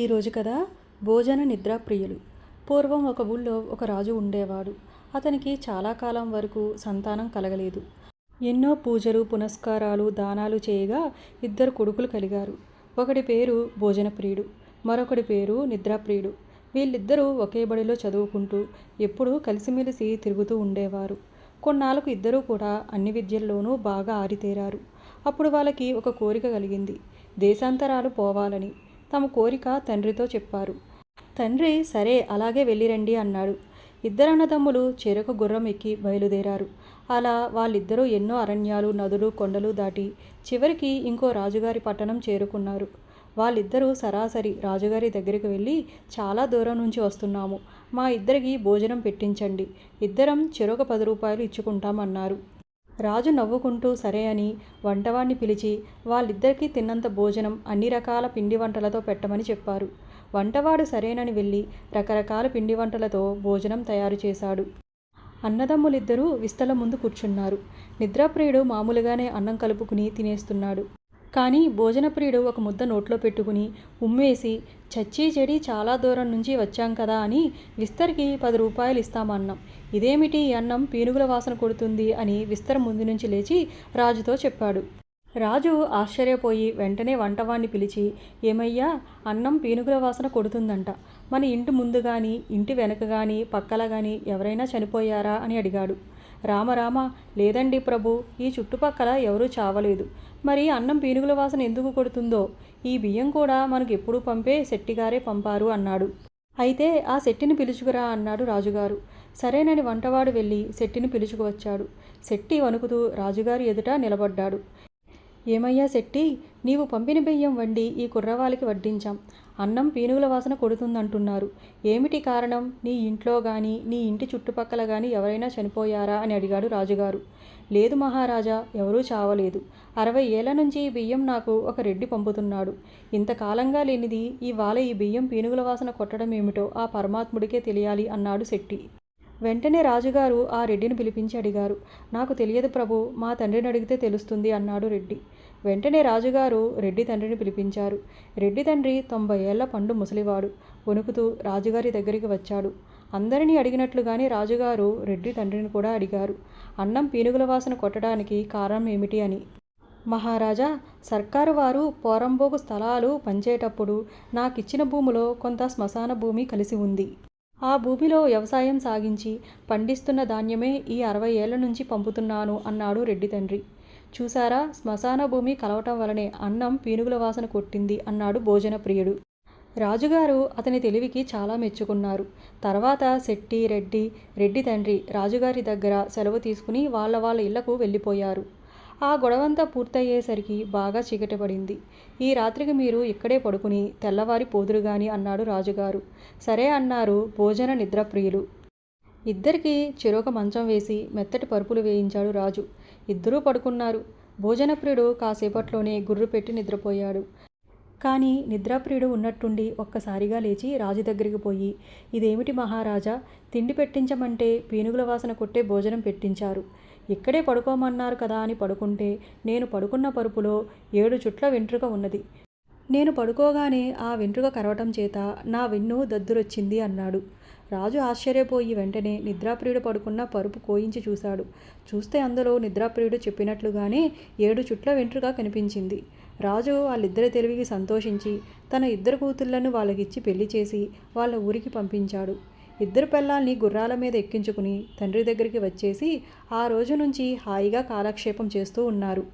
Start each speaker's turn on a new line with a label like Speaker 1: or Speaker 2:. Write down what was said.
Speaker 1: ఈరోజు కదా భోజన నిద్రాప్రియులు పూర్వం ఒక ఊళ్ళో ఒక రాజు ఉండేవాడు. అతనికి చాలా కాలం వరకు సంతానం కలగలేదు. ఎన్నో పూజలు పునస్కారాలు దానాలు చేయగా ఇద్దరు కొడుకులు కలిగారు. ఒకడి పేరు భోజనప్రియుడు మరొకడి పేరు నిద్రాప్రియుడు వీళ్ళిద్దరూ ఒకే బడిలో చదువుకుంటూ ఎప్పుడూ కలిసిమెలిసి తిరుగుతూ ఉండేవారు. కొన్నాళ్ళకు ఇద్దరూ కూడా అన్ని విద్యల్లోనూ బాగా ఆరితేరారు. అప్పుడు వాళ్ళకి ఒక కోరిక కలిగింది. దేశాంతరాలు పోవాలని. తమ కోరిక తండ్రితో చెప్పారు. తండ్రి సరే అలాగే వెళ్ళిరండి అన్నాడు. ఇద్దరు అన్నదమ్ములు చెరొక గుర్రం ఎక్కి బయలుదేరారు. అలా వాళ్ళిద్దరూ ఎన్నో అరణ్యాలు నదులు కొండలు దాటి చివరికి ఇంకో రాజుగారి పట్టణం చేరుకున్నారు. వాళ్ళిద్దరూ సరాసరి రాజుగారి దగ్గరికి వెళ్ళి చాలా దూరం నుంచి వస్తున్నాము. మా ఇద్దరికి భోజనం పెట్టించండి. ఇద్దరం చెరొక పది రూపాయలు ఇచ్చుకుంటామన్నారు. రాజు నవ్వుకుంటూ సరే అని వంటవాణ్ణి పిలిచి వాళ్ళిద్దరికీ తిన్నంత భోజనం అన్ని రకాల పిండి వంటలతో పెట్టమని చెప్పారు. వంటవాడు సరేనని వెళ్ళి రకరకాల పిండి వంటలతో భోజనం తయారు చేశాడు. అన్నదమ్ములిద్దరూ విస్తల ముందు కూర్చున్నారు. నిద్రాప్రియుడు మామూలుగానే అన్నం కలుపుకుని తినేస్తున్నాడు. కానీ భోజనప్రియుడు ఒక ముద్ద నోట్లో పెట్టుకుని ఉమ్మేసి చచ్చి చెడి చాలా దూరం నుంచి వచ్చాం కదా అని విస్తర్కి పది రూపాయలు ఇస్తామన్నాం ఇదేమిటి అన్నం? పీనుగుల వాసన కొడుతుంది అని విస్తర్ ముందు నుంచి లేచి రాజుతో చెప్పాడు. రాజు ఆశ్చర్యపోయి వెంటనే వంటవాణ్ణి పిలిచి ఏమయ్యా అన్నం పీనుగుల వాసన కొడుతుందంట. మన ఇంటి ముందు కానీ ఇంటి వెనక కానీ పక్కల కానీ ఎవరైనా చనిపోయారా అని అడిగాడు. రామరామ లేదండి ప్రభు ఈ చుట్టుపక్కల ఎవరూ చావలేదు. మరి అన్నం పీనుగుల వాసన ఎందుకు కొడుతుందో? ఈ బియ్యం కూడా మనకు ఎప్పుడు పంపే శెట్టిగారే పంపారు అన్నాడు. అయితే ఆ శెట్టిని పిలుచుకురా అన్నాడు రాజుగారు. సరేనని వంటవాడు వెళ్ళి శెట్టిని పిలుచుకువచ్చాడు. శెట్టి వణుకుతూ రాజుగారి ఎదుట నిలబడ్డాడు. ఏమయ్యా శెట్టి నీవు పంపిన బియ్యం వండి ఈ కుర్రవాళ్ళకి వడ్డించాం. అన్నం పీనుగుల వాసన కొడుతుందంటున్నారు. ఏమిటి కారణం? నీ ఇంట్లో కానీ నీ ఇంటి చుట్టుపక్కల కానీ ఎవరైనా చనిపోయారా అని అడిగాడు రాజుగారు. లేదు మహారాజా ఎవరూ చావలేదు. అరవై ఏళ్ళ నుంచి ఈ బియ్యం నాకు ఒక రెడ్డి పంపుతున్నాడు. ఇంతకాలంగా లేనిది ఇవాళ ఈ బియ్యం పీనుగుల వాసన కొట్టడం ఏమిటో ఆ పరమాత్ముడికే తెలియాలి అన్నాడు శెట్టి. వెంటనే రాజుగారు ఆ రెడ్డిని పిలిపించి అడిగారు. నాకు తెలియదు ప్రభు మా తండ్రిని అడిగితే తెలుస్తుంది అన్నాడు రెడ్డి. వెంటనే రాజుగారు రెడ్డి తండ్రిని పిలిపించారు. రెడ్డి తండ్రి తొంభై ఏళ్ళ పండు ముసలివాడు. వణుకుతూ రాజుగారి దగ్గరికి వచ్చాడు. అందరినీ అడిగినట్లుగానే రాజుగారు రెడ్డి తండ్రిని కూడా అడిగారు. అన్నం పీనుగుల వాసన కొట్టడానికి కారణం ఏమిటి అని. మహారాజా సర్కారు వారు పోరంబోగు స్థలాలు పంచేటప్పుడు నాకిచ్చిన భూమిలో కొంత శ్మశాన భూమి కలిసి ఉంది. ఆ భూమిలో వ్యవసాయం సాగించి పండిస్తున్న ధాన్యమే ఈ అరవై ఏళ్ళ నుంచి పంపుతున్నాను అన్నాడు రెడ్డి తండ్రి. చూసారా శ్మశాన భూమి కలవటం వలనే అన్నం పీనుగుల వాసన కొట్టింది అన్నాడు భోజన ప్రియుడు రాజుగారు అతని తెలివికి చాలా మెచ్చుకున్నారు. తర్వాత శెట్టి రెడ్డి రెడ్డి తండ్రి రాజుగారి దగ్గర సెలవు తీసుకుని వాళ్ళ వాళ్ళ ఇళ్ళకు వెళ్ళిపోయారు. ఆ గొడవంతా పూర్తయ్యేసరికి బాగా చీకటి పడింది ఈ రాత్రికి మీరు ఇక్కడే పడుకుని తెల్లవారి పోదురు గాని అన్నాడు రాజుగారు. సరే అన్నారు భోజన నిద్రప్రియులు ఇద్దరికీ చెరొక మంచం వేసి మెత్తటి పరుపులు వేయించాడు రాజు. ఇద్దరూ పడుకున్నారు. భోజనప్రియుడు కాసేపట్లోనే గుర్రు పెట్టి నిద్రపోయాడు. కానీ నిద్రాప్రియుడు ఉన్నట్టుండి ఒక్కసారిగా లేచి రాజు దగ్గరికి పోయి ఇదేమిటి మహారాజా? తిండి పెట్టించమంటే పీనుగుల వాసన కొట్టే భోజనం పెట్టించారు. ఇక్కడే పడుకోమన్నారు కదా అని పడుకుంటే నేను పడుకున్న పరుపులో ఏడు చుట్ల వెంట్రుక ఉన్నది. నేను పడుకోగానే ఆ వెంట్రుక కరవటం చేత నా వెన్ను దద్దురొచ్చింది అన్నాడు. రాజు ఆశ్చర్యపోయి వెంటనే నిద్రాప్రియుడు పడుకున్న పరుపు కోయించి చూశాడు. చూస్తే అందులో నిద్రాప్రియుడు చెప్పినట్లుగానే ఏడు చుట్ల వెంట్రుక కనిపించింది. రాజు వాళ్ళిద్దరి తెలివికి సంతోషించి తన ఇద్దరు కూతుళ్ళను వాళ్ళకిచ్చి పెళ్ళి చేసి వాళ్ళ ఊరికి పంపించాడు. ఇద్దరు పిల్లల్ని గుర్రాల మీద ఎక్కించుకుని తండ్రి దగ్గరికి వచ్చేసి ఆ రోజు నుంచి హాయిగా కాలక్షేపం చేస్తూ ఉన్నారు.